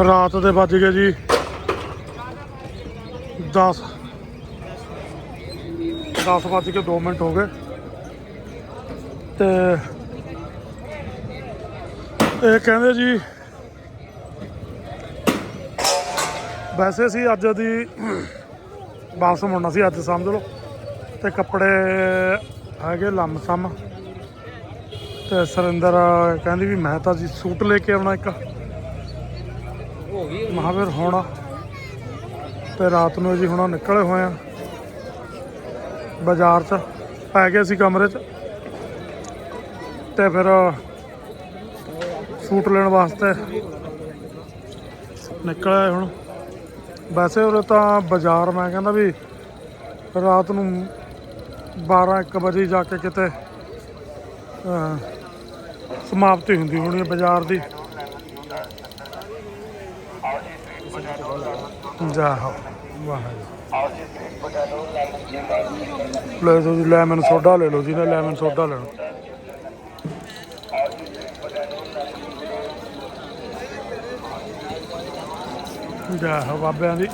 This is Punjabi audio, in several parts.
ਰਾਤ ਦੇ ਵੱਜ ਗਏ ਜੀ। 10 10 ਵੱਜ ਕੇ 2 ਮਿੰਟ ਹੋ ਗਏ। ਤੇ ਇਹ ਕਹਿੰਦੇ ਜੀ, ਵੈਸੇ ਸੀ ਅੱਜ ਦੀ ਵਾਪਸ ਮੁੜਨਾ ਸੀ, ਅੱਜ ਸਮਝ ਲਓ। ਤੇ ਕੱਪੜੇ ਹੈਗੇ ਲੰਮਸਮ। ਤੇ ਸਰਿੰਦਰ ਕਹਿੰਦੀ ਵੀ ਮੈਂ ਤਾਂ ਜੀ ਸੂਟ ਲੈ ਕੇ ਆਉਣਾ ਇੱਕ। ਮਹਾਵੀਰ ਹੋਣਾ ਤੇ ਰਾਤ ਨੂੰ ਜੀ ਹੁਣ ਨਿਕਲੇ ਹੋਏ ਆ ਬਾਜ਼ਾਰ 'ਚ, ਪੈ ਗਏ ਸੀ ਕਮਰੇ 'ਚ ਤੇ ਫਿਰ ਸੂਟ ਲੈਣ ਵਾਸਤੇ ਨਿਕਲੇ ਹੁਣ। ਵੈਸੇ ਉਰੇ ਤਾਂ ਬਾਜ਼ਾਰ ਮੈਂ ਕਹਿੰਦਾ ਵੀ ਰਾਤ ਨੂੰ 12 1 ਵਜੇ ਜਾ ਕੇ ਕਿਤੇ ਸਮਾਪਤੀ ਹੁੰਦੀ ਹੋਣੀ ਹੈ ਬਾਜ਼ਾਰ ਦੀ। ਜਾ ਹੋ। ਵਾਹ ਲੈ ਜੀ ਲੈਮਨ ਸੋਡਾ ਲੈ ਲਓ ਜੀ ਨੇ ਲੈਮਨ ਸੋਡਾ ਲੈਣਾ ਜਾ ਹੋ, ਬਾਬਿਆਂ ਦੀ।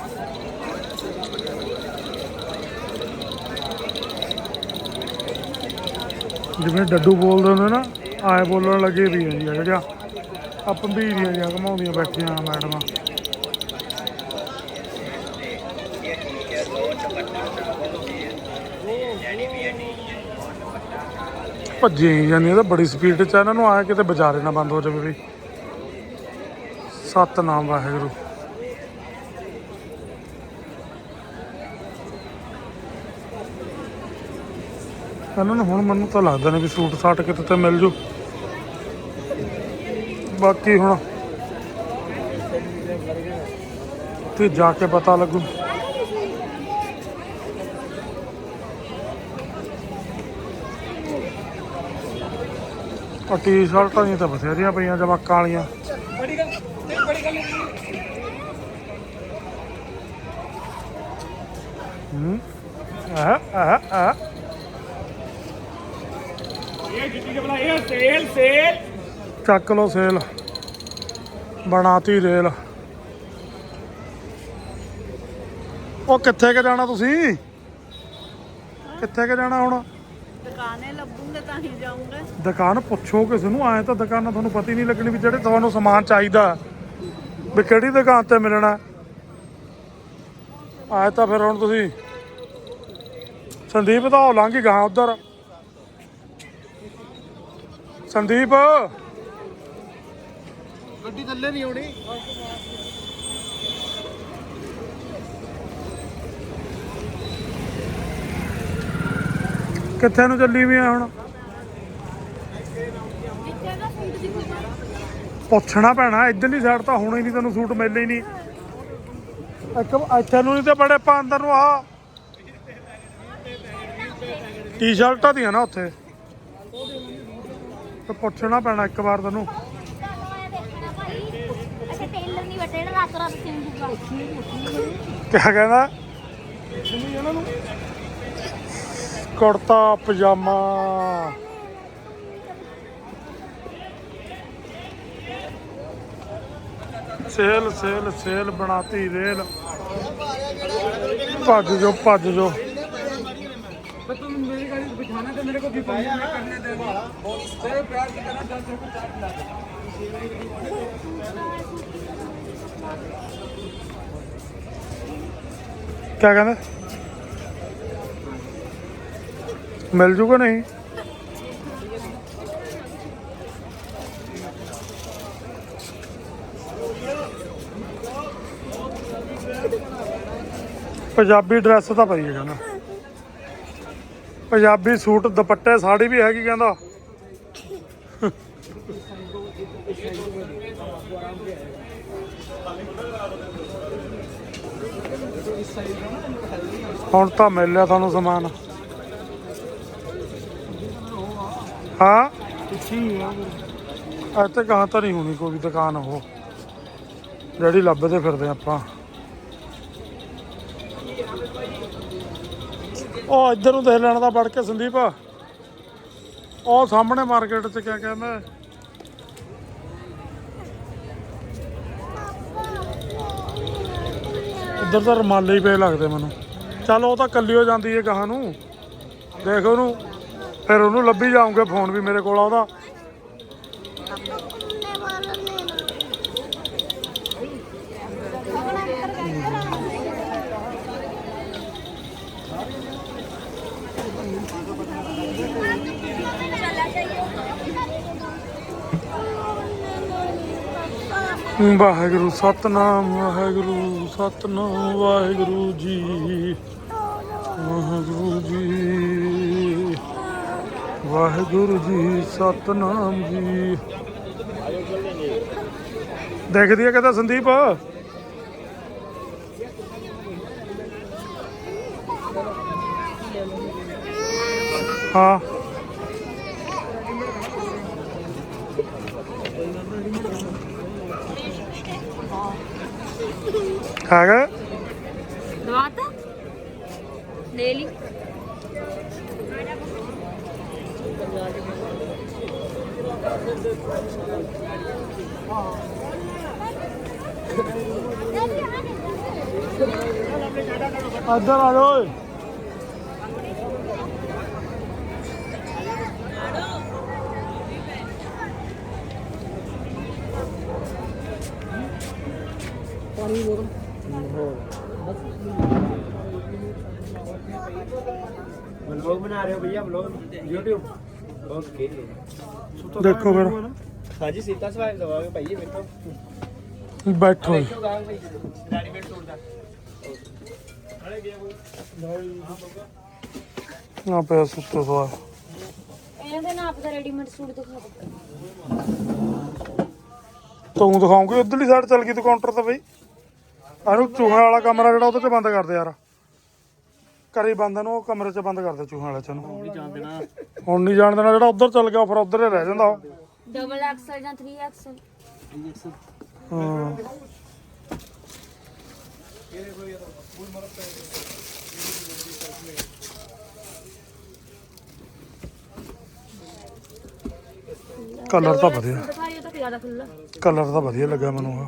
ਜਿਵੇਂ ਡੱਡੂ ਬੋਲਦੇ ਹੁੰਦੇ ਨਾ, ਆਏ ਬੋਲਣ ਲੱਗੇ ਵੀ ਆ ਜੀ ਆਹ ਜਿਹੜੀਆਂ ਆ ਪੰਬੀਰੀਆਂ ਜਿਹਾ ਘਮਾਉਂਦੀਆਂ ਬੈਠੀਆਂ ਮੈਡਮਾਂ। ਭੱਜੇ ਹੀ ਤਾਂ ਬੜੀ ਸਪੀਡ 'ਚ ਇਹਨਾਂ ਨੂੰ ਆਇਆ ਕਿਤੇ ਬਾਜ਼ਾਰੇ ਨਾ ਬੰਦ ਹੋ ਜਾਵੇ ਵੀ। ਸਤਨਾਮ ਵਾਹਿਗੁਰੂ। ਇਹਨਾਂ ਨੂੰ ਹੁਣ ਮੈਨੂੰ ਤਾਂ ਲੱਗਦਾ ਨਹੀਂ ਵੀ ਸੂਟ ਸਾਟ ਕਿਤੇ ਤੇ ਮਿਲ ਜੂ। ਬਾਕੀ ਹੁਣ ਤੇ ਜਾ ਕੇ ਪਤਾ ਲੱਗੂ। ਆ ਟੀ-ਸ਼ਰਟਾਂ ਦੀਆਂ ਤਾਂ ਬਥੇਰੀਆਂ ਪਈਆਂ, ਜਵਾਕਾਂ ਵਾਲੀਆਂ। ਬੜੀ ਗੱਲ ਤੇ ਬੜੀ ਗੱਲ ਹੂੰ, ਆਹ ਆਹ ਆਹ। ਇਹ ਜਿੱਤੀ ਕੇ ਇਹ ਸੇਲ ਸੇਲ ਚੱਕ ਲੋ ਸੇਲ। ਬਣਾਤੀ ਰੇਲ। ਉਹ ਕਿੱਥੇ ਕੇ ਜਾਣਾ ਤੁਸੀਂ? ਕਿੱਥੇ ਕੇ ਜਾਣਾ ਹੁਣ ਦੁਕਾਨੇ ਲੱਭੂਗੇ ਤਾਂ ਹੀ ਜਾਊਂਗਾ ਦੁਕਾਨ ਪੁੱਛੋ ਕਿਸੇ ਨੂੰ ਆਏ ਤਾਂ ਦੁਕਾਨਾਂ ਤੁਹਾਨੂੰ ਪਤਾ ਹੀ ਨਹੀਂ ਲੱਗਣੀ ਵੀ ਜਿਹੜੇ ਤੁਹਾਨੂੰ ਸਮਾਨ ਚਾਹੀਦਾ ਵੀ ਕਿਹੜੀ ਦੁਕਾਨ ਤੇ ਮਿਲਣਾ। ਆਏ ਤਾਂ ਫਿਰ ਹੁਣ ਤੁਸੀਂ ਸੰਦੀਪ ਤਾਂ ਉਹ ਲੰਘ ਹੀ ਗਾ ਉਧਰ। ਸੰਦੀਪ। ਗੱਡੀ ਥੱਲੇ ਨਹੀਂ ਆਉਣੀ। ਕਿੱਥੇ ਨੂੰ ਚੱਲੀ ਵੀ ਆ ਹੁਣ ਜਿੱਥੇ ਦਾ ਸੂਟ ਦਿਖੂਗਾ ਪੁੱਛਣਾ ਪੈਣਾ, ਇਧਰਲੀ ਸਾਈਡ ਤਾਂ ਹੋਣਾ ਹੀ ਨਹੀਂ ਤੈਨੂੰ ਸੂਟ ਮਿਲਣੇ ਹੀ ਨਹੀਂ ਇੱਕ ਇੱਥੇ ਨੂੰ ਨਹੀਂ ਤੇ ਬੜੇ ਪਾ ਅੰਦਰ ਨੂੰ ਆ। ਟੀ-ਸ਼ਰਟਾਂ ਦੀਆਂ ਨਾ ਉੱਥੇ। ਤੇ ਪੁੱਛਣਾ ਪੈਣਾ ਇੱਕ ਵਾਰ ਤੈਨੂੰ। ਅੱਛਾ ਟੇਲਰ ਕਿਆ ਕਹਿੰਦਾ? ਕੁੜਤਾ, ਪਜਾਮਾ। सेल सेल सेल बनाती रेल। भज जो भज जो। क्या कहते मिल जूगा नहीं? ਪੰਜਾਬੀ ਡਰੈਸ ਤਾਂ ਪਈ ਹੈ ਕਹਿੰਦਾ ਪੰਜਾਬੀ ਸੂਟ, ਦੁਪੱਟੇ, ਸਾੜੀ ਵੀ ਹੈਗੀ ਕਹਿੰਦਾ। ਹੁਣ ਤਾਂ ਮਿਲ ਲਿਆ ਤੁਹਾਨੂੰ ਸਮਾਨ। ਹਾਂ? ਇੱਥੇ ਕਹਾਂ ਤਾਂ ਨਹੀਂ ਹੋਣੀ ਕੋਈ ਦੁਕਾਨ ਉਹ। ਜਿਹੜੀ ਲੱਭਦੇ ਫਿਰਦੇ ਆਪਾਂ। ਉਹ ਇੱਧਰ ਨੂੰ ਦੇਖ ਲੈਣ ਦਾ ਵੜ ਕੇ ਸੰਦੀਪ। ਉਹ ਸਾਹਮਣੇ ਮਾਰਕੀਟ 'ਚ ਕਿਆ ਕਹਿੰਦਾ ਇੱਧਰ ਤਾਂ ਰਮਾਲੇ ਹੀ ਪਏ ਲੱਗਦੇ ਮੈਨੂੰ। ਚੱਲ ਉਹ ਤਾਂ ਕੱਲਿਓ ਜਾਂਦੀ ਹੈ ਗਾਹਾਂ ਨੂੰ। ਦੇਖ ਉਹਨੂੰ। ਫਿਰ ਉਹਨੂੰ ਲੱਭੀ ਜਾਊਂਗੇ ਫੋਨ ਵੀ ਮੇਰੇ ਕੋਲ ਆਉਦਾ ਵਾਹਿਗੁਰੂ ਸਤਨਾਮ ਵਾਹਿਗੁਰੂ ਸਤਨਾਮ, ਵਾਹਿਗੁਰੂ ਜੀ ਵਾਹਿਗੁਰੂ ਜੀ। ਵਾਹਿਗੁਰੂ ਜੀ ਸਤਨਾਮ ਜੀ। ਦੇਖਦੀ ਹੈ ਕਿਤੇ ਸੰਦੀਪ? ਹਾਂ। ਹੈਗਾ ਦਵਾਤਾ। ਲੈ ਲਈ। ਇੱਧਰ ਆ ਦੇਖੋ ਫਿਰ। ਹਾਂਜੀ ਸੀਤਾ ਸਵਾਲ ਦਵਾਂਗੇ ਭਈਏ ਮੇਰੇ ਤੋਂ। ਬੈਠੋ। ਰੈਡੀਮੇਡ ਨਾ ਪਿਆ ਸੁੱਤੇ ਸਵਾ ਇਹਨਾਂ ਦੇ ਨਾਪ ਦਾ ਰੈਡੀਮੇਡ ਸੂਟ ਦਿਖਾ ਦੋ ਤੂੰ ਦਿਖਾਉਂਗੇ ਉਧਰਲੀ ਸਾਈਡ ਚੱਲ ਗਈ ਤੇ ਕਾਊਂਟਰ ਤੇ ਬਈ। ਇਹਨੂੰ ਚੂਹਾਂ ਵਾਲਾ ਕਮਰਾ ਜਿਹੜਾ ਉਹਦੇ ਚ ਬੰਦ ਕਰ ਦੇ ਯਾਰ। ਕਰੀ ਬੰਦ ਨੂੰ ਉਹ ਕਮਰੇ ਚ ਬੰਦ ਕਰ ਦੇ ਚੂਹਾਂ ਵਾਲੇ ਚ ਨੂੰ ਹੁਣ ਨਹੀਂ ਜਾਣ ਦੇਣਾ ਜਿਹੜਾ ਉਧਰ ਚੱਲ ਗਿਆ ਫਿਰ ਉਧਰ ਹੀ ਰਹਿ ਜਾਂਦਾ ਡਬਲ ਐਕਸਲ ਜਾਂ 3 ਐਕਸਲ ਕਲਰ ਤਾਂ ਵਧੀਆ। ਕਲਰ ਤਾਂ ਵਧੀਆ ਲੱਗਾ ਮੈਨੂੰ ਆ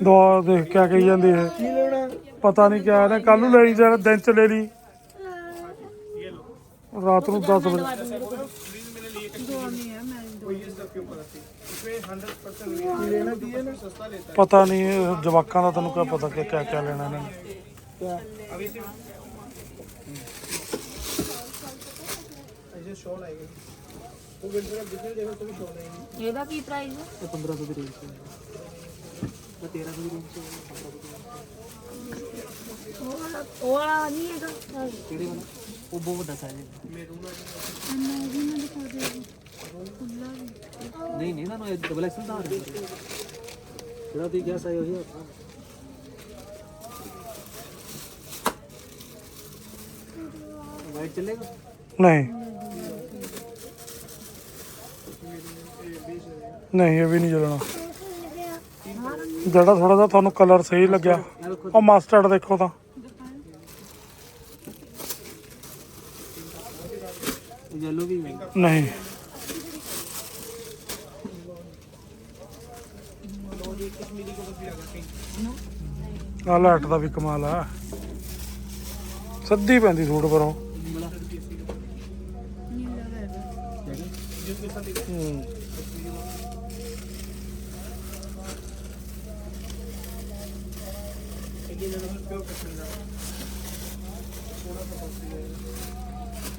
ਦਵਾ ਦੇਖ ਕਿਆ ਕਹੀ ਜਾਂਦੀ ਹੈ ਪਤਾ ਨਹੀਂ ਕਿਆ ਇਹਨੇ ਕੱਲ ਨੂੰ ਲੈਣੀ ਜਾਂ ਦਿਨ ਚ ਲੈ ਲਈ। ਰਾਤ ਨੂੰ 10 ਵਜੇ। ਪਤਾ ਨਹੀਂ ਜਵਾਕਾਂ ਦਾ ਤੈਨੂੰ ਕਿਆ ਪਤਾ ਕਿ ਕਿਆ ਕਿਆ ਲੈਣਾ ਇਹਨਾਂ ਨੇ। ਇਹਦਾ ਕੀ ਪ੍ਰਾਈਸ ਹੈ ਇਹ 1500 ਦੀ ਰੇਂਜ ਹੈ ਤੇ 1300 ਦੀ ਰੇਂਜ ਹੈ ਉਹ ਵਾਲਾ ਉਹ ਵਾਲਾ ਨਹੀਂ ਹੈਗਾ ਕਿਹੜੇ ਵਾਲਾ ਉਹ ਬਹੁਤ ਵੱਡਾ ਸਾਈਜ਼ ਹੈ ਮੈਨੂੰ ਵੀ ਨਾ ਦਿਖਾ ਦੇ ਨਹੀਂ ਨਹੀਂ ਨਾ ਇਹ ਡਬਲ ਐਕਸਲ ਦਾ ਜਿਹੜਾ ਤੁਸੀਂ ਕਿਹਾ ਸਾਈਜ਼ ਉਹੀ ਆਪਣਾ ਵਾਈਟ ਚੱਲੇਗਾ ਨਹੀਂ ਨਹੀਂ ਇਹ ਵੀ ਨਹੀਂ ਚੱਲਣਾ ਜਿਹੜਾ ਥੋੜਾ ਜਿਹਾ ਤੁਹਾਨੂੰ ਕਲਰ ਸਹੀ ਲੱਗਿਆ ਉਹ ਮਸਟਰਡ ਦੇਖੋ ਤਾਂ। ਯੈਲੋ ਵੀ ਨਹੀਂ। ਆ ਲਾਈਟ ਦਾ ਵੀ ਕਮਾਲ ਆ। ਸੱਦੀ ਪੈਂਦੀ ਸੂਟ ਪਰ। ਹੂੰ।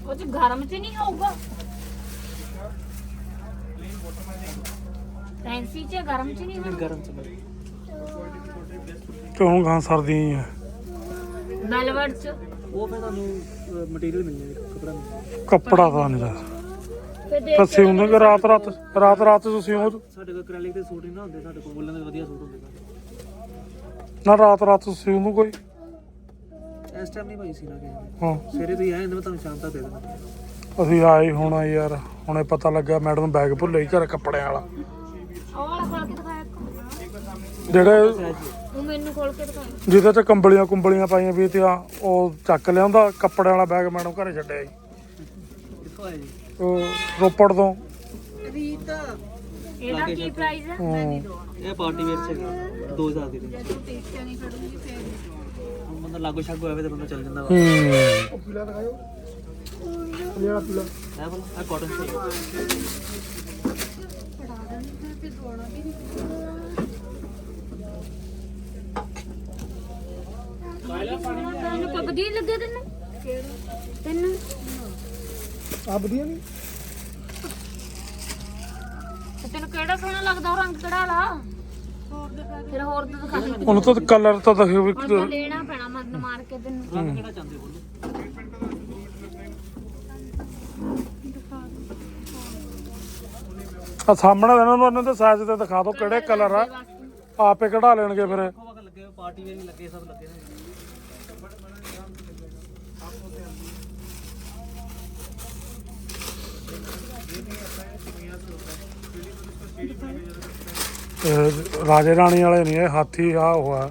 ਉਹ ਚ ਗਰਮ ਚ ਨਹੀਂ ਹੋਊਗਾ? ਫੈਂਸੀ ਚ ਗਰਮ ਚ ਨਹੀਂ ਹੋਊਗਾ ਗਰਮ ਚੱਲ ਕਿਉਂ ਗਾਂ ਸਰਦੀ ਹੈ ਵੈਲਵਟ ਚ? ਉਹ ਫਿਰ ਤੁਹਾਨੂੰ ਮਟੀਰੀਅਲ ਮਿਲ ਜਾਏਗਾ ਕਪੜਾ ਕੱਪੜਾ ਤਾਂ ਨਹੀਂ ਦਾ ਫਿਰ ਦੇਖ ਤਾਂ ਸਿਉਂਦੇ ਕਿ ਰਾਤ ਰਾਤ ਰਾਤ ਰਾਤ ਤੁਸੀਂ ਸਿਉਂ ਸਾਡੇ ਕੋਲ ਕ੍ਰੈਲਿਕ ਦੇ ਸੂਟ ਹੀ ਨਾ ਹੁੰਦੇ ਸਾਡੇ ਕੋਲ ਵੁੱਲਨ ਦੇ ਵਧੀਆ ਸੂਟ ਹੁੰਦੇ। ਸਾਡੇ ਨਾ ਰਾਤ ਰਾਤ ਤੁਸੀਂ ਸਿਉਂਦੇ ਕੋਈ? ਇਸ ਟਾਈਮ ਨਹੀਂ ਭਾਈ ਸੀ ਨਾ ਕਿਸੇ ਹਾਂ। ਸਵੇਰੇ ਤੁਸੀਂ ਆਏ ਹੁੰਦੇ ਮੈਂ ਤੁਹਾਨੂੰ ਸ਼ਾਮ ਤੱਕ ਦੇ ਦੇਣਾ ਅਸੀਂ ਆਏ ਹੋਣਾ ਯਾਰ ਹੁਣੇ ਪਤਾ ਲੱਗਾ ਮੈਡਮ ਬੈਗ ਭੁੱਲੇ ਹੀ ਘਰ ਕੱਪੜਿਆਂ ਵਾਲਾ। ਉਹ ਵਾਲਾ ਖੋਲ ਕੇ ਦਿਖਾਇਆ ਇੱਕ। ਜਿਹੜੇ ਉਹ ਮੈਨੂੰ ਖੋਲ ਕੇ ਦਿਖਾਇਆ ਜਿਹਦੇ ਚ ਕੰਬਲੀਆਂ ਕੁੰਬਲੀਆਂ ਪਾਈਆਂ ਵੀ ਤੇ ਆ ਉਹ ਚੱਕ ਲਿਆਉਂਦਾ ਕੱਪੜਿਆਂ ਵਾਲਾ ਬੈਗ ਮੈਡਮ ਘਰੇ ਛੱਡਿਆ ਜੀ ਕਿੱਥੋਂ ਆਏ ਜੀ? ਉਹ ਰੋਪੜ ਤੋਂ। ਰੀਤ। ਇਹਦਾ ਕੀ ਪ੍ਰਾਈਸ ਹੈ। ਹਾਂ। ਇਹ ਪਾਰਟੀ ਵੇਅਰ ਚ ਹੈਗਾ 2000 ਦੀ ਨਹੀਂ ਹੁਣ ਬੰਦਾ ਲਾਗੋ ਛਾਗੋ ਆਵੇ ਤੇ ਬੰਦਾ ਚੱਲ ਜਾਂਦਾ ਵਾ। ਹੂੰ। ਇਹ ਬੋਲ ਆ ਕਾਟਨ ਚ ਪੜਾ ਦੇਣੀ ਫਿਰ ਫਿਰ ਦਵਾਉਣਾ ਵੀ ਨਹੀਂ। ਤੈਨੂੰ ਕੋਈ ਵਧੀਆ ਨੀ ਲੱਗਿਆ ਤੈਨੂੰ? ਤੈਨੂੰ? ਆ ਵਧੀਆ ਨਹੀਂ ਤੇ ਤੈਨੂੰ ਕਿਹੜਾ ਸੋਹਣਾ ਲੱਗਦਾ ਉਹ ਰੰਗ ਕਿਹੜਾ ਲਾ। ਹੋਰ ਦਿਖਾ ਫਿਰ ਹੋਰ ਤਾਂ ਦਿਖਾ ਦੇ। ਉਹਨੂੰ ਤਾਂ ਕਲਰ ਤਾਂ ਦੇਖੋ ਵੀ ਹੁਣ ਤਾਂ ਲੈਣਾ ਪੈਣਾ ਮਨ ਮਾਰ ਕੇ ਤੈਨੂੰ। ਰੰਗ ਕਿਹੜਾ ਚਾਹੁੰਦੇ ਬੋਲੋ ਆ ਸਾਹਮਣੇ ਇਹਨਾਂ ਨੂੰ ਇਹਨਾਂ ਦੇ ਸਾਈਜ਼ ਤੇ ਦਿਖਾ ਦਿਓ ਕਿਹੜੇ ਕਲਰ ਆ। ਆਪੇ ਕਢਾ ਲੈਣਗੇ ਫਿਰ। ਵਕ ਲੱਗੇ ਹੋਏ ਪਾਰਟੀ ਵੇਅਰ ਵੀ ਲੱਗੇ ਸਭ ਲੱਗੇ ਨੇ। ਰਾਜੇ ਰਾਣੀ ਵਾਲੇ ਨਹੀਂ ਇਹ ਹਾਥੀ ਆ। ਹੋਆ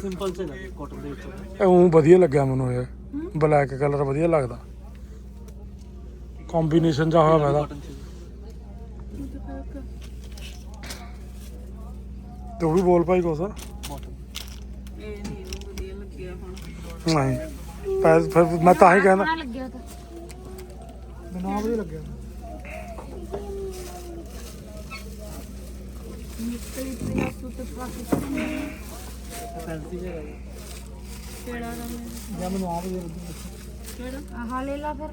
ਸਿੰਪਲ ਸੇ ਲੱਗੇ ਕਾਟਨ ਦੇ ਵਿੱਚ। ਇਹ ਉਹ ਵਧੀਆ ਲੱਗਿਆ ਮੈਨੂੰ ਇਹ। ਬਲੈਕ ਕਲਰ ਵਧੀਆ ਲੱਗਦਾ। ਕੰਬੀਨੇਸ਼ਨ ਜਾ ਹੋਇਆ ਇਹਦਾ। ਚ। ਤੇ ਉਹ ਵੀ ਬੋਲ ਭਾਈ ਕੁਛ। ਕਾਟਨ ਇਹ ਨਹੀਂ ਉਹ ਵਧੀਆ ਲੱਗਿਆ ਹੁਣ। ਨਹੀਂ ਪੈ- ਫਿਰ ਮੈਂ ਤਾਂ ਹੀ ਕਹਿੰਦਾ ਮੈਨੂੰ ਆ ਵਧੀਆ ਲੱਗਿਆ। ਸੁੱਤ ਫੈਂਸੀ ਜਿਹਾ ਕਿਹੜਾ ਰੰਗ ਜਾਂ ਮੈਨੂੰ ਆ ਵਧੀਆ ਲੱਗਿਆ। ਕਿਹੜਾ ਆਹ ਲੈ ਲਾ ਫਿਰ।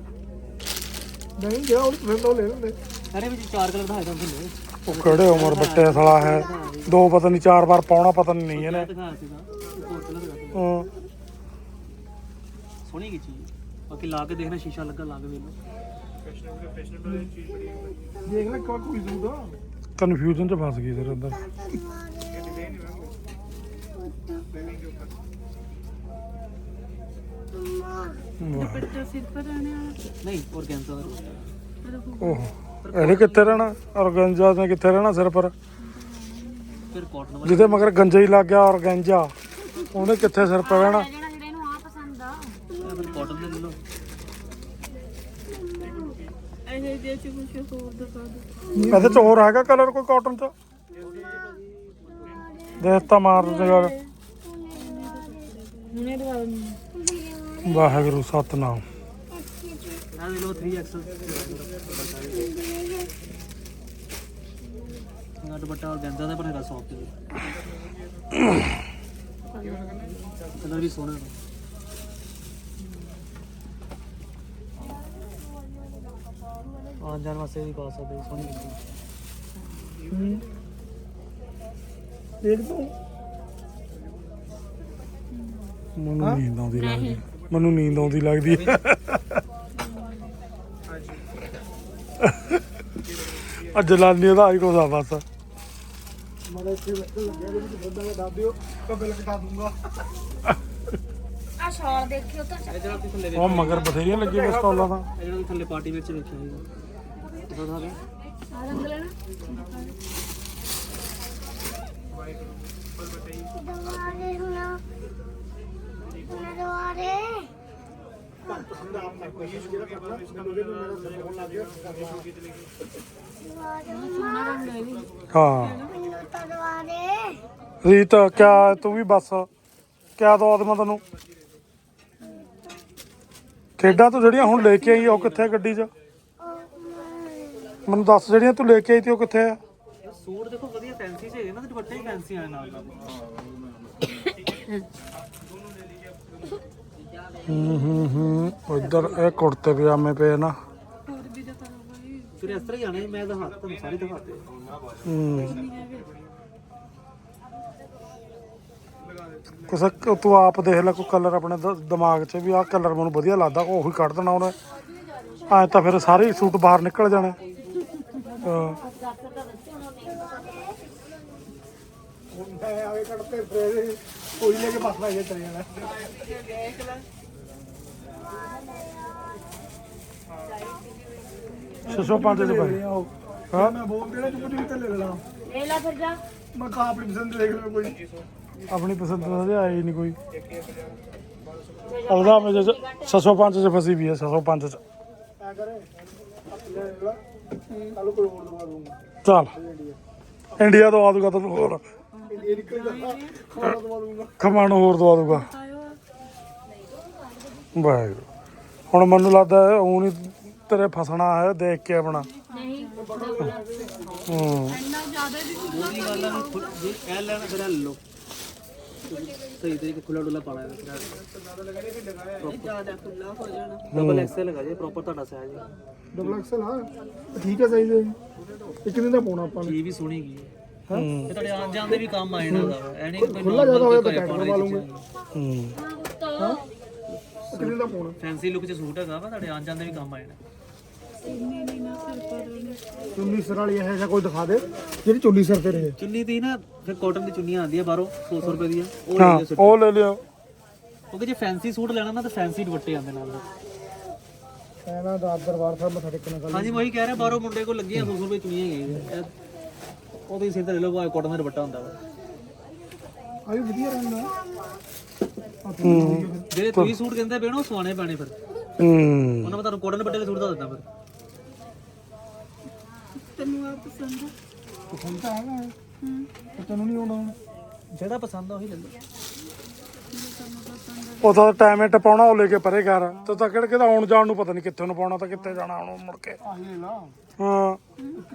ਨਹੀਂ ਜਿਹੜਾ ਉਹ ਫਿਰ ਉਹ ਲੈ ਲੈਂਦੇ। ਅਰੇ ਵਿੱਚ ਚਾਰ ਕਲਰ ਦਿਖਾਏ ਤਾਂ ਥੱਲੇ ਉਹ ਕਿਹੜੇ ਉਮਰ ਬੱਟੇ ਸਾਲਾ ਹੈ ਦੋ ਪਤਾ ਨਹੀਂ ਚਾਰ ਵਾਰ ਪਾਉਣਾ ਪਤਾ ਨਹੀਂ ਇਹਨੇ। ਹੋਰ ਕਲਰ ਦਿਖਾਇਆ ਹਾਂ। ਸੋਹਣੀ ਕੀ ਚੀਜ਼ ਬਾਕੀ ਲਾ ਕੇ ਦੇਖਣਾ ਸ਼ੀਸ਼ਾ ਲੱਗਾ ਲਾ ਕੇ ਵੇਖ ਲਓ। ਦੇਖ ਲੈ ਕੋਈ ਦੂਦਾ ਕਨਫਿਊਜ਼ਨ ਚ ਫਸ ਗਈ ਸਰ ਅੰਦਰ। ਦੁਪੱਟਾ ਸਿਰ ਪਰ ਰਹਿਣੇ। ਵਾਲਾ ਨਹੀਂ ਔਰਗੈਂਜ਼ਾ ਦਾ ਇਹਦਾ ਫੁ- ਓਹ ਇਹਨੇ ਕਿੱਥੇ ਰਹਿਣਾ? ਔਰਗੰਜਾ ਨੇ ਕਿੱਥੇ ਰਹਿਣਾ ਸਿਰ ਪਰ? ਫਿਰ ਕਾਟਨ ਵਾਲਾ ਜਿਹਦੇ ਮਗਰ ਗੰਜਾ ਹੀ ਲੱਗ ਗਿਆ ਔਰਗੰਜਾ ਉਹਨੇ ਕਿੱਥੇ ਸਿਰ ਪਰ ਰਹਿਣਾ ਜਿਹੜਾ ਜਿਹੜਾ ਇਹਨੂੰ ਆ ਪਸੰਦ ਆ ਇਹ ਫਿਰ ਕਾਟਨ ਦੇ ਲੈ ਲਓ ਇਹ ਦੇ ਚ ਕੁਝ ਹੋਰ ਦਿਖਾ ਦੋ ਇਹਦੇ ਚ ਹੋਰ ਹੈਗਾ ਕਲਰ ਕੋਈ ਕਾਟਨ ਚ? ਦੇਖ ਤਾਂ ਮਾਰ ਜਗਰ ਹੁਣੇ ਦਵਾ ਦਿੰਦੀ ਵਾਹਿਗੁਰੂ, ਸਤਨਾਮ। ਇਹ ਦੇ ਲਓ 3XL ਨਾ ਦੁਪੱਟਾ ਔਰਗੈਂਜ਼ਾ ਦਾ ਪਰ ਹੈਗਾ ਸੌਫਟ ਕਲਰ ਵੀ ਸੋਹਣਾ ਹੈ। ਆਉਣ ਜਾਣ ਵਾਸਤੇ ਵੀ ਪਾ ਸਕਦੇ ਸੋਹਣੀ ਲੱਗਦੀ ਦੇਖ ਤੂੰ। ਮੈਨੂੰ ਨੀਂਦ ਆਉਂਦੀ ਲੱਗਦੀ ਮੈਨੂੰ ਨੀਂਦ ਆਉਂਦੀ ਲੱਗਦੀ ਅੱਜ ਜਲਾਨੀ ਦਾ ਆਈ ਕੋਸਾ ਬਸ। ਆ ਸ਼ਾਲ ਦੇਖਿਓ ਤਾਂ ਇਹ ਜਿਹੜਾ ਤੁਸੀਂ ਥੱਲੇ ਉਹ ਮਗਰ ਬਥੇਰੀਆਂ ਲੱਗੀਆਂ ਸਟਾਲਾਂ ਤਾਂ ਇਹ ਜਿਹੜਾ ਤੁਸੀਂ ਥੱਲੇ ਪਾਰਟੀ ਵਿੱਚ ਵੇਖਿਆ ਸੀਗਾ ਉਹਦਾ ਦਾ ਆ ਰੰਗ ਲੈਣਾ। ਸੋਹਣਾ ਰੰਗ ਹੈ। ਰੀਤ ਕਿਆ ਤੂੰ ਵੀ ਬਸ। ਕਿਆ ਦੋ ਆਦਮਾ ਤੈਨੂੰ? ਖੇਡਾਂ ਤੂੰ ਜਿਹੜੀਆਂ ਹੁਣ ਲੈ ਕੇ ਆਈ ਆ, ਉਹ ਕਿੱਥੇ ਆ ਗੱਡੀ 'ਚ? ਮੈਨੂੰ ਦੱਸ ਜਿਹੜੀਆਂ ਤੂੰ ਲੈ ਕੇ ਆਈ ਤੀ ਉਹ ਕਿੱਥੇ ਆ? ਸੂਟ ਦੇਖੋ ਵਧੀਆ ਫੈਂਸੀ ਜਿਹੇ ਨਾ ਤੇ ਦੁਪੱਟੇ ਹੀ ਫੈਂਸੀ ਆਏ ਨਾਲ ਨਾਲ। ਹੂੰ ਹੂੰ ਹੂੰ। ਉਧਰ ਇਹ ਕੁੜਤੇ ਪਜਾਮੇ ਪਏ ਨਾ। ਹੋਰ ਵੀ ਫਿਰ ਇਸ ਤਰ੍ਹਾਂ ਹੀ ਆਣੇ ਮੈਂ ਦਿਖਾ ਤੁਹਾਨੂੰ ਸਾਰੇ ਦਿਖਾਤੇ ਹੂੰ। ਕੁਛ ਕੁ ਤੂੰ ਆਪ ਦੇਖ ਲੈ ਕੋਈ ਕਲਰ ਆਪਣੇ ਦ- ਦਿਮਾਗ 'ਚ ਵੀ ਆਹ ਕਲਰ ਮੈਨੂੰ ਵਧੀਆ ਲੱਗਦਾ ਉਹੀ ਕੱਢ ਦੇਣਾ ਉਹਨੇ। ਆ ਤਾਂ ਫਿਰ ਸਾਰੇ ਹੀ ਸੂਟ ਬਾਹਰ ਨਿਕਲ ਜਾਣੇ। ਮੈਂ ਆਵੇ ਕੱਢਤੇ ਫਿਰ ਕੋਈ ਲੈ ਕੇ ਬਸ ਲੈ ਕੇ ਚਲੇ ਜਾਣਾ ਛੇ ਸੌ ਪੰਜ ਦੇ ਪਏ ਹਾਂ? ਮੈਂ ਬੋਲ ਦੇਣਾ ਚੁੱਪ ਚੁੱਪ ਤੇ ਲੈ ਲੈਣਾ। ਲੈ ਲਾ ਫਿਰ ਜਾ। ਮੈਂ ਕਹਾ ਆਪਣੀ ਪਸੰਦ ਦੇਖ ਲਓ ਕੋਈ। ਆਪਣੀ ਪਸੰਦ ਦਾ ਤੇ ਆਇਆ ਹੀ ਨਹੀਂ ਕੋਈ। ਉਹਦਾ ਮੇਰੇ 605 ਚ ਫਸੀ ਵੀ ਹੈ 605 ਚ। ਆ ਕਰੇ ਲੈ ਲੈ। ਕੱਲ ਕੋਈ ਹੋਰ ਦਵਾ ਦੂੰਗਾ ਚੱਲ। ਇੰਡੀਆ ਤੋਂ ਆ ਦੂਗਾ ਤੈਨੂੰ ਹੋਰ। ਇਹ ਨਿਕਲ ਜਾ ਖਾਣਾ ਦਵਾ ਦੂੰਗਾ ਖਮਾਣੋ ਹੋਰ ਦਵਾ ਦੂਗਾ ਵਾਹਿਗੁਰੂ। ਹੁਣ ਮੈਨੂੰ ਲੱਗਦਾ ਉਹ ਨਹੀਂ ਤੇਰੇ ਫਸਣਾ ਹੈ ਦੇਖ ਕੇ ਆਪਣਾ। ਨਹੀਂ। ਹੂੰ। ਇੰਨਾ ਜ਼ਿਆਦਾ ਵੀ ਕਹਿ ਲੈਣਾ ਫਿਰ ਲੋ ਸਹੀ ਤਰੀਕੇ ਖੁੱਲਾ ਡੁੱਲਾ ਪਾਣਾ ਹੈ ਜ਼ਿਆਦਾ ਖੁੱਲਾ ਹੋ ਜਾਣਾ। ਡਬਲ ਐਕਸਲ ਲਗਾ ਜੇ ਪ੍ਰੋਪਰ ਤੁਹਾਡਾ ਸਾਈਜ਼ ਡਬਲ ਐਕਸਲ ਹਾਂ। ਠੀਕ ਹੈ ਸਾਈਜ਼ ਇਹ ਕਿੰਨੇ ਦਾ ਪਾਉਣਾ ਆਪਾਂ ਨੇ। ਇਹ ਵੀ ਸੋਹਣੀ ਗਈ ਹੈ। ਇਹ ਤੁਹਾਡੇ ਆਣ ਜਾਣ ਦੇ ਵੀ ਕੰਮ ਆ ਜਾਣਾ ਦਾ ਐ ਨਹੀਂ ਕੋਈ ਖੁੱਲਾ ਜ਼ਿਆਦਾ ਹੋਇਆ ਤਾਂ ਟੈਟ ਕਰਵਾ ਲੂੰਗੇ ਹੂੰ। ਇਹ ਕਿੰਨੇ ਦਾ ਪਾਉਣਾ। ਫੈਂਸੀ ਲੁੱਕ ਚ ਸੂਟ ਹੈਗਾ ਵਾ ਤੁਹਾਡੇ ਆਣ ਜਾਣ ਦੇ ਵੀ ਕੰਮ ਆ ਜਾਣਾ। ਚੁੰਨੀ ਸਰ ਵਾਲੀ ਇਹ ਜਿਹਾ ਕੋਈ ਦਿਖਾ ਦੇ ਜਿਹੜੀ ਚੁੰਨੀ ਸਰ ਤੇ ਰਹੇ ਚੁੰਨੀ ਦੀ ਨਾ ਫਿਰ ਕਾਟਨ ਦੀ ਚੁੰਨੀਆਂ ਆਉਂਦੀਆਂ ਬਾਹਰੋਂ 100 100 ਰੁਪਏ ਦੀਆਂ। ਉਹ ਲੈ ਲਿਓ ਸਿੱਧੇ। ਉਹ ਲੈ ਲਿਓ। ਕਿਉਂਕਿ ਜੇ ਫੈਂਸੀ ਸੂਟ ਲੈਣਾ ਨਾ ਤਾਂ ਫੈਂਸੀ ਦੁਪੱਟੇ ਆਉਂਦੇ ਨਾਲ ਐਨਾ ਦਾ ਦਰਬਾਰ ਸਾਹਿਬ ਮੱਥਾ ਟੇਕਣ ਗੱਲ ਹਾਂਜੀ ਮੈਂ ਉਹੀ ਕਹਿ ਰਿਹਾ ਬਾਹਰੋਂ ਮੁੰਡੇ ਕੋਲ ਲੱਗੀਆਂ 100 ਰੁਪਏ ਚੁੰਨੀਆਂ ਹੈਗੀਆਂ। ਇਹ- ਉਹਦੇ ਸਿਰ ਤੇ ਲੈ ਲਓ ਭਾਵੇਂ ਕਾਟਨ ਦਾ ਦੁਪੱਟਾ ਹੁੰਦਾ ਵਾ। ਆ ਵੀ ਵਧੀਆ ਰਹਿੰਦਾ। ਹੂੰ। ਜਿਹੜੇ ਤੁਸੀਂ ਸੂਟ ਕਹਿੰਦੇ ਪਏ ਨਾ ਉਹ ਸਵਾਣੇ ਪੈਣੇ ਫਿਰ। ਹੂੰ। ਉਹਨਾਂ ਮੈਂ ਤੁਹਾਨੂੰ ਕਾਟਨ ਦੁਪੱਟੇ ਵਾਲੇ ਸੂਟ ਦਾ ਦਿੱਤਾ ਫਿਰ। ਤੈਨੂੰ ਆ ਪਸੰਦ ਆ? ਪਸੰਦ ਤਾਂ ਹੈਗਾ ਪਰ ਤੈਨੂੰ ਨਹੀਂ ਆਉਣਾ ਹੁਣ। ਜਿਹੜਾ ਪਸੰਦ ਆ ਉਹੀ ਲੈ ਲਓ। ਉਹ ਤਾਂ ਟਾਈਮ ਇਟ ਪਾਉਣਾ ਉਹ ਲੈ ਕੇ ਪਰੇ ਕਰ। ਤੇ ਤਾਂ ਕਿਹੜਾ ਕਿਹਦਾ ਆਉਣ ਜਾਣ ਨੂੰ ਪਤਾ ਨਹੀਂ ਕਿੱਥੇ ਨੂੰ ਪਾਉਣਾ ਤਾਂ ਕਿੱਥੇ ਜਾਣਾ ਹੁਣ ਮੁੜ ਕੇ। ਆਹੀ ਲੈ। ਲਾ ਹਾਂ।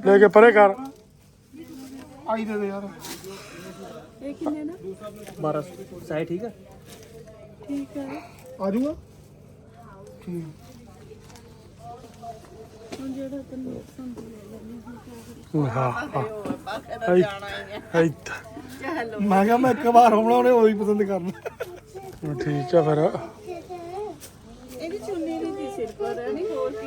ਲੈ ਕੇ ਪਰੇ ਕਰ। ਆਈ ਦੇ ਦੇ ਯਾਰ। ਇਹ ਕਿੰਨੇ ਦਾ? 12 ਸਾਈ ਠੀਕ ਹੈ ਠੀਕ ਹੈ ਆ ਜਾਊਗਾ ਠੀਕ ਹੁਣ ਜਿਹੜਾ ਤੈਨੂੰ ਪਸੰਦ ਆ ਹਾਂ ਹਾਂ ਇੱਥੇ ਮੈਂ ਕਿਹਾ ਮੈਂ ਇੱਕ ਵਾਰ ਹੋਣਾ ਉਹਨੇ ਉਹੀ ਪਸੰਦ ਕਰਨਾ। ਠੀਕ ਆ ਫਿਰ। ਇਹਦੀ ਚੁੰਨੀ ਦੀ ਦੀ ਸਿਰ ਪਰ ਹੈ ਨਹੀਂ ਹੋਰ ਕੀ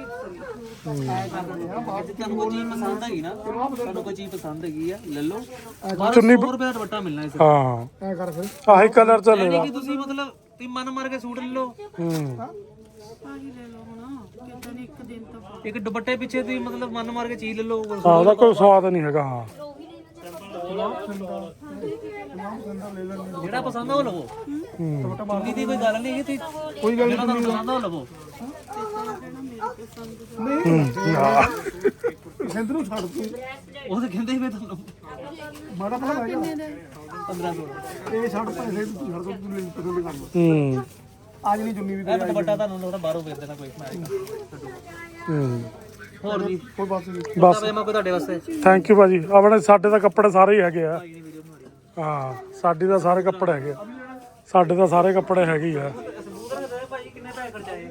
ਜੇ ਤੁਹਾਨੂੰ ਕੋਈ ਚੀਜ਼ ਪਸੰਦ ਹੈਗੀ ਨਾ ਤੁਹਾਨੂੰ ਕੋਈ ਚੀਜ਼ ਪਸੰਦ ਹੈਗੀ ਆ ਲੈ ਲਓ। ਚੁੰਨੀ 100 ਰੁਪਏ ਦਾ ਦੁਪੱਟਾ ਮਿਲਣਾ ਇਸ ਹਾਂ। ਐ ਕਰ ਫਿਰ। ਆਹੀ ਕਲਰ ਚ ਲੈ ਨਹੀਂ ਲਾ ਕਿ ਤੁਸੀਂ ਮਤਲਬ ਤੁਸੀਂ ਮਨ ਮਾਰ ਕੇ ਸੂਟ ਲੈ ਲਓ। ਹੂੰ। ਆਹੀ ਲੈ ਲਓ ਹੁਣ ਕਿਤੇ ਨਹੀਂ ਇੱਕ ਦਿਨ ਤੋਂ ਬਾਅਦ ਇੱਕ ਦੁਪੱਟੇ ਪਿੱਛੇ ਤੁਸੀਂ ਮਤਲਬ ਮਨ ਮਾਰ ਕੇ ਚੀਜ਼ ਲੈ ਲਓ ਹਾਂ ਉਹਦਾ ਕੋਈ ਸਵਾਦ ਨਹੀਂ ਹੈਗਾ ਹਾਂ। ਜਿਹੜਾ ਪਸੰਦ ਆ ਉਹ ਲਵੋ। ਹੂੰ। ਚੁੰਨੀ ਦੀ ਕੋਈ ਗੱਲ ਨਹੀਂ ਹੈ ਤੁਸੀਂ ਕੋਈ ਗੱਲ ਜਿਹੜਾ ਤੁਹਾਨੂੰ ਪਸੰਦ ਆ ਉਹ ਲਵੋ। ਨਹੀਂ ਸਿੰਧ ਨੂੰ ਛੱਡ ਤੂੰ। ਉਹ ਤਾਂ ਕਹਿੰਦੇ ਹੀ ਮੈਂ ਤੁਹਾਨੂੰ। ਮਾੜਾ ਭਲਾ ਹੈਗਾ 1500 ਇਹ ਛੱਡ ਪੈਸੇ ਤੂੰ ਛੱਡ ਤੂੰ ਲਈ ਪਸੰਦ ਕਰ। ਲਓ ਹੂੰ। ਅੱਜ ਨਹੀਂ ਚੁੰਨੀ ਵੀ ਇਹ ਦੁਪੱਟਾ ਤੁਹਾਨੂੰ ਥੋੜਾ ਬਾਹਰੋਂ ਵੇਚ ਦੇਣਾ ਕੋਈ ਮੈਂ ਹੂੰ। ਹੋਰ ਜੀ? ਕੋਈ ਬਾਤ ਨਹੀਂ। ਬਸ। ਮੈਂ ਕੋਈ ਤੁਹਾਡੇ ਵਾਸਤੇ? ਥੈਂਕ ਯੂ ਭਾਜੀ। ਆਪਣੇ ਸਾਡੇ ਤਾਂ ਕੱਪੜੇ ਸਾਰੇ ਹੀ ਹੈਗੇ ਆ। ਹਾਂ ਸਾਡੇ ਤਾਂ ਸਾਰੇ ਕੱਪੜੇ ਹੈਗੇ ਆ। ਸਾਡੇ ਤਾਂ ਸਾਰੇ ਕੱਪੜੇ ਹੈਗੇ ਹੀ ਆ। ਭਾਈ ਕਿੰਨੇ ਪੈਸੇ ਖਰਚਾਏ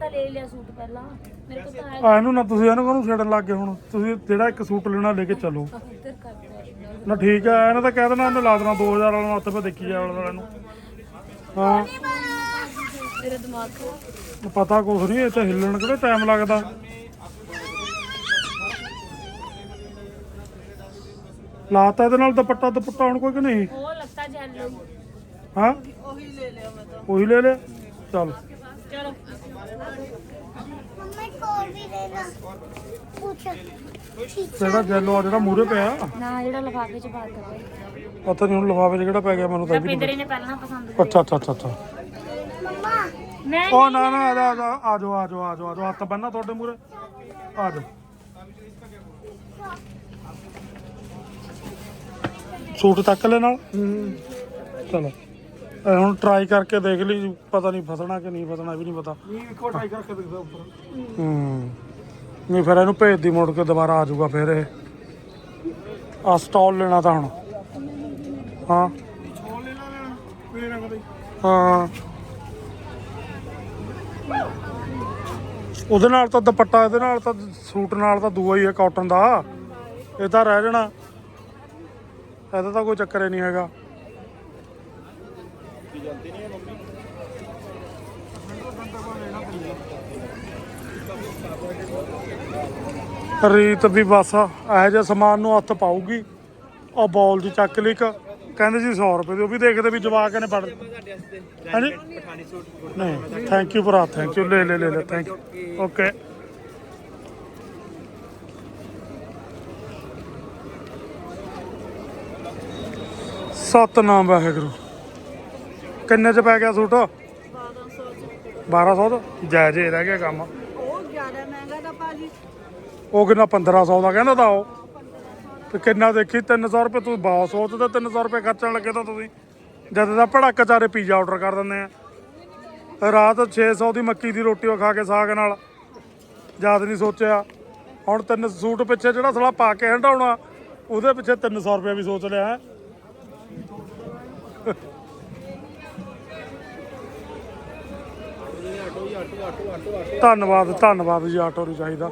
ਤਾਂ ਲੈ ਲਿਆ ਸੂਟ ਪਹਿਲਾਂ। ਮੇਰੇ ਕੋਲ ਤਾਂ ਹੈ ਆ ਇਹਨੂੰ ਨਾ ਤੁਸੀਂ ਇਹਨੂੰ ਕਾਹਨੂੰ ਛੇੜਨ ਲੱਗ ਗਏ ਹੁਣ? ਤੁਸੀਂ ਜਿਹੜਾ ਇੱਕ ਸੂਟ ਲੈਣਾ ਲੈ ਕੇ ਚੱਲੋ। ਉੱਧਰ ਕਰਦਾ ਨਾ ਠੀਕ ਹੈ ਇਹਨੇ ਤਾਂ ਕਹਿ ਦੇਣਾ ਇਹਨੇ ਲਾ ਦੇਣਾ 2000 ਵਾਲਾ ਨੂੰ ਹੱਥ 'ਤੇ ਦੇਖੀ ਜਾ ਵਾਲਾ ਨੂੰ ਹਾਂ। ਮੇਰੇ ਦਿਮਾਗ ਤੋਂ ਪਤਾ ਕੁਛ ਨਹੀਂ ਇਹ ਤਾਂ ਹਿੱਲਣ ਕਿਹੜਾ ਟਾਈਮ ਲੱਗਦਾ। ਲਾਤਾ ਇਹਦੇ ਨਾਲ ਦੁਪੱਟਾ ਦੁਪੱਟਾ ਹੁਣ ਕੋਈ ਕਿ ਨਹੀਂ? ਉਹ ਲੱਤਾ ਜੈਲੋ ਹਾਂ? ਉਹੀ ਲੈ ਲਿਆ ਮੈਂ ਤਾਂ। ਉਹੀ ਲੈ ਲਿਆ? ਚੱਲ। ਚਲੋ। ਜਿਹੜਾ ਜੈਲੋ ਆ ਜਿਹੜਾ ਮੂਰੇ ਪਿਆ। ਨਾ ਜਿਹੜਾ ਲਫਾਫੇ ਚ ਬਾਤ ਕਰ ਰਿਹਾ ਪਤਾ ਨਹੀਂ ਹੁਣ ਲਿਫਾਫੇ 'ਚ ਕਿਹੜਾ ਪੈ ਗਿਆ ਮੈਨੂੰ ਤਾਂ ਇਹ ਵੀ ਨਹੀਂ ਪਿੰਦਰੇ ਨੇ ਪਹਿਲਾਂ ਪਸੰਦ ਪਤਾ। ਅੱਛਾ ਅੱਛਾ ਅੱਛਾ ਅੱਛਾ। ਮੈਂ ਉਹ ਨਾ ਨਾ ਆ ਜਾ ਆ ਜਾ ਆ ਜਾਓ ਆ ਜਾਓ ਆ ਜਾਓ ਆ ਜਾਓ। ਹੱਥ ਬੰਨਾ ਤੁਹਾਡੇ ਮੂਰੇ ਆ ਜਾਓ। ਸੂਟ ਤੱਕ ਲੈ ਨਾਲ। ਚਲੋ। ਇਹ ਹੁਣ ਟਰਾਈ ਕਰਕੇ ਦੇਖ ਲਈ ਪਤਾ ਨਹੀਂ ਫਸਣਾ ਕਿ ਨਹੀਂ ਫਸਣਾ ਇਹ ਵੀ ਨਹੀਂ ਪਤਾ। ਨਹੀਂ ਇੱਕੋ ਟਰਾਈ ਕਰਕੇ ਦੇਖਦਾ ਉੱਪਰ। ਹੂੰ। ਨਹੀਂ ਫਿਰ ਇਹਨੂੰ ਭੇਜ ਦੀ ਮੁੜ ਕੇ ਦੁਬਾਰਾ ਆ ਜਾਊਗਾ ਫਿਰ ਇਹ। ਆ ਸਟਾਲ ਲੈਣਾ ਤਾਂ ਹੁਣ। ਹਾਂ। ਛੋਲ ਲੈ ਲੈਣਾ ਕੋਈ ਰੰਗ ਦੇ ਹਾਂ। ਉਹਦੇ ਨਾਲ ਤਾਂ ਦੁਪੱਟਾ, ਇਹਦੇ ਨਾਲ ਤਾਂ ਸੂਟ ਨਾਲ ਤਾਂ ਦੂਆ ਹੀ ਹੈ ਕਾਟਨ ਦਾ। ਇਹ ਤਾਂ ਰਹਿ ਜਾਣਾ। ਇਹਦਾ ਤਾਂ ਕੋਈ ਚੱਕਰ ਹੀ ਨਹੀਂ ਹੈਗਾ। ਰੀਤ ਵੀ ਬਸ ਇਹੋ ਜਿਹਾ ਸਮਾਨ ਨੂੰ ਹੱਥ ਪਾਊਗੀ। ਉਹ ਬੋਲ ਦੀ ਚੱਕ ਲਈ ਇੱਕ। ਕਹਿੰਦੇ ਜੀ 100 ਰੁਪਏ ਦੀ ਉਹ ਵੀ ਦੇਖਦੇ ਵੀ ਜਵਾਕ ਨੇ ਫੜ ਹਾਂਜੀ? ਨਹੀਂ ਥੈਂਕ ਯੂ ਭਰਾ ਥੈਂਕ ਯੂ ਲੈ ਲੈ ਲੈ ਲੈ thank you okay Satnam Waheguru. ਕਿੰਨੇ ਚ ਪੈ ਗਿਆ ਸੂਟ? 1200 ਦਾ ਜੈ ਜੇ ਰਹਿ ਗਿਆ ਕੰਮ। ਉਹ ਜ਼ਿਆਦਾ ਮਹਿੰਗਾ ਤਾਂ ਭਾਜੀ। ਉਹ ਕਿੰਨਾ 1500 ਦਾ ਕਹਿੰਦਾ ਤਾਂ ਉਹ। ਤੇ ਕਿੰਨਾ ਦੇਖੀ? 300 ਰੁਪਏ ਤੁਸੀਂ ਬਹੁਤ ਸੋਚਦੇ 300 ਰੁਪਏ ਖਰਚਣ ਲੱਗੇ ਤਾਂ ਤੁਸੀਂ। ਜਦ ਦਾ ਭੜਕ ਚਾਰੇ ਪੀਜ਼ਾ ਆਰਡਰ ਕਰ ਦਿੰਦੇ ਆ। ਰਾਤ 600 ਦੀ ਮੱਕੀ ਦੀ ਰੋਟੀ ਉਹ ਖਾ ਕੇ ਸਾਗ ਨਾਲ। ਯਾਦ ਨਹੀਂ ਸੋਚਿਆ। ਹੁਣ ਤਿੰਨ ਸੂਟ ਪਿੱਛੇ ਜਿਹੜਾ ਸਲਾ ਪਾ ਕੇ ਹੰਡਾਉਣਾ ਉਹਦੇ ਪਿੱਛੇ 300 ਰੁਪਏ ਵੀ ਸੋਚ ਲਿਆ ਹੈ। ਧੰਨਵਾਦ ਧੰਨਵਾਦ ਜੀ, ਆਟੋ ਨੂੰ ਚਾਹੀਦਾ।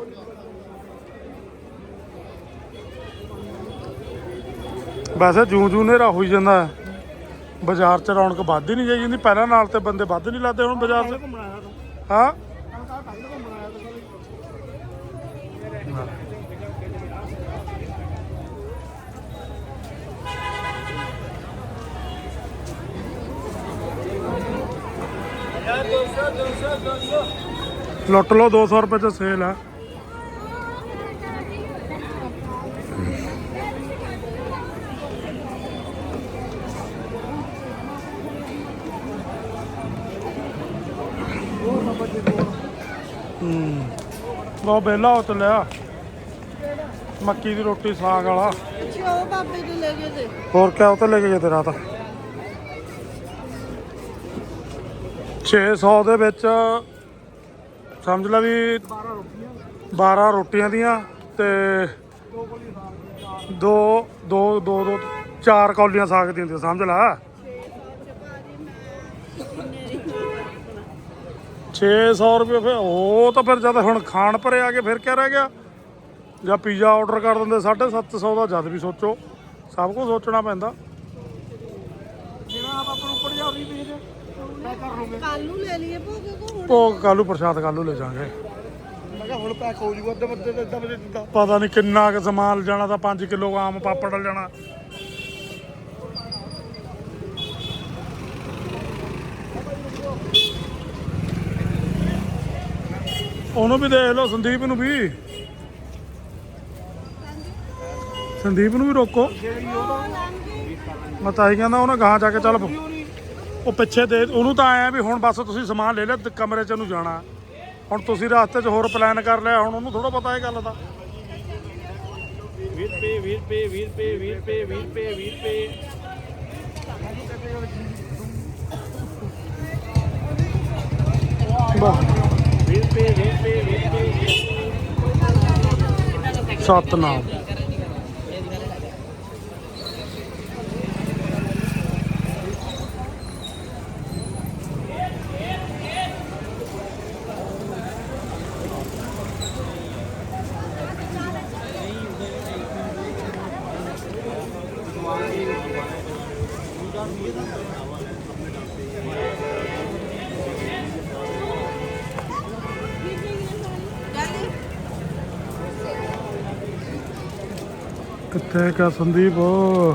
ਵੈਸੇ ਜੂੰ ਜੂੰ ਹਨੇਰਾ ਹੋਈ ਜਾਂਦਾ। ਬਾਜ਼ਾਰ 'ਚ ਰੌਣਕ ਵੱਧ ਹੀ ਨਹੀਂ ਜਾਈ ਜਾਂਦੀ ਪਹਿਲਾਂ ਨਾਲ ਤੇ ਬੰਦੇ ਵੱਧ ਨਹੀਂ ਲਾਦੇ ਹੁਣ ਬਾਜ਼ਾਰ 'ਚ। ਹਾਂ? ਲੁੱਟ ਲਓ 200 ਰੁਪਏ ਚ ਸੇਲ ਹੈ ਉਹ ਬੇਲਾ ਹੋ ਚੱਲਿਆ ਮੱਕੀ ਦੀ ਰੋਟੀ ਸਾਗ ਵਾਲਾ। ਅੱਛਾ ਉਹ ਬਾਬੇ ਦੇ ਲੈ ਗਏ ਤੇ। ਹੋਰ ਕਿਆ ਉਹ ਤੇ ਲੈ ਕੇ ਗਏ ਤੇ। ਰਾਤ 600 ਦੇ ਵਿੱਚ ਸਮਝ ਲੈ ਵੀ 12 ਰੋਟੀਆਂ ਦੀਆਂ ਤੇ ਦੋ ਦੋ ਦੋ ਦੋ ਚਾਰ ਕੌਲੀਆਂ ਸਾਗ ਦੀਆਂ ਹੁੰਦੀਆਂ ਸਮਝ ਲੈ। 600 ਰੁਪਏ ਫਿਰ ਉਹ ਤਾਂ ਫਿਰ ਜਦ ਹੁਣ ਖਾਣ ਪਰੇ ਆ ਕੇ ਫਿਰ ਕਿਆ ਰਹਿ ਗਿਆ? ਜਾਂ ਪੀਜ਼ਾ ਆਰਡਰ ਕਰ ਦਿੰਦੇ 750 ਦਾ ਜਦ ਵੀ ਸੋਚੋ। ਸਭ ਕੁਝ ਸੋਚਣਾ ਪੈਂਦਾ। ਜਿਹੜਾ ਆਪ ਆਪਾਂ ਨੂੰ ਉੱਪਰ ਜਾ ਰਹੀ ਪੀਜ ਮੈਂ ਕਰ ਲੂੰਗੇ ਕੱਲ ਨੂੰ ਲੈ ਲਈਏ ਭੋਗ ਕੋ ਹੁਣ ਭੋਗ ਕਾਲੂ ਪ੍ਰਸ਼ਾਦ ਕਾਲੂ ਲੈ ਜਾਾਂਗੇ ਮੈਂ ਕਿਹਾ ਹੁਣ ਪੈਕ ਹੋ ਜੂਗਾ ਅੱਧੇ ਬੱਦੇ ਤੇ ਅੱਧਾ ਵਜੇ ਦਿੰਦਾ ਪਤਾ ਨਹੀਂ ਕਿੰਨਾ ਕੁ ਸਮਾਨ ਜਾਣਾ ਤਾਂ 5 ਕਿਲੋ ਆਮ ਪਾਪੜ ਲੈ ਉਹਨੂੰ ਵੀ ਦੇਖ ਲਓ ਸੰਦੀਪ ਨੂੰ ਵੀ। ਸੰਦੀਪ ਨੂੰ ਵੀ ਰੋਕੋ। ਮੈਂ ਤਾਂ ਹੀ ਕਹਿੰਦਾ ਉਹਨੇ ਗਾਂ ਜਾ ਕੇ ਚੱਲ ਉਹ ਪਿੱਛੇ ਦੇ ਉਹਨੂੰ ਤਾਂ ਆਇਆ ਵੀ ਹੁਣ ਬਸ ਤੁਸੀਂ ਸਮਾਨ ਲੈ ਲਿਆ ਕਮਰੇ 'ਚ ਨੂੰ ਜਾਣਾ। ਹੁਣ ਤੁਸੀਂ ਰਸਤੇ 'ਚ ਹੋਰ ਪਲਾਨ ਕਰ ਲਿਆ ਹੁਣ ਉਹਨੂੰ ਥੋੜਾ ਪਤਾ ਇਹ ਗੱਲ ਦਾ। 20 ਰੁਪਏ 20 ਰੁਪਏ 20 ਰੁਪਏ 20 ਰੁਪਏ 20 ਰੁਪਏ 20 ਰੁਪਏ। ਵਾਹ 20 ਰੁਪਏ 20 ਰੁਪਏ 20 ਰੁਪਏ ਸਤਨਾਮ। अटैक है संदीप? ओ।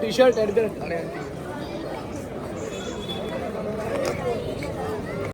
T shirt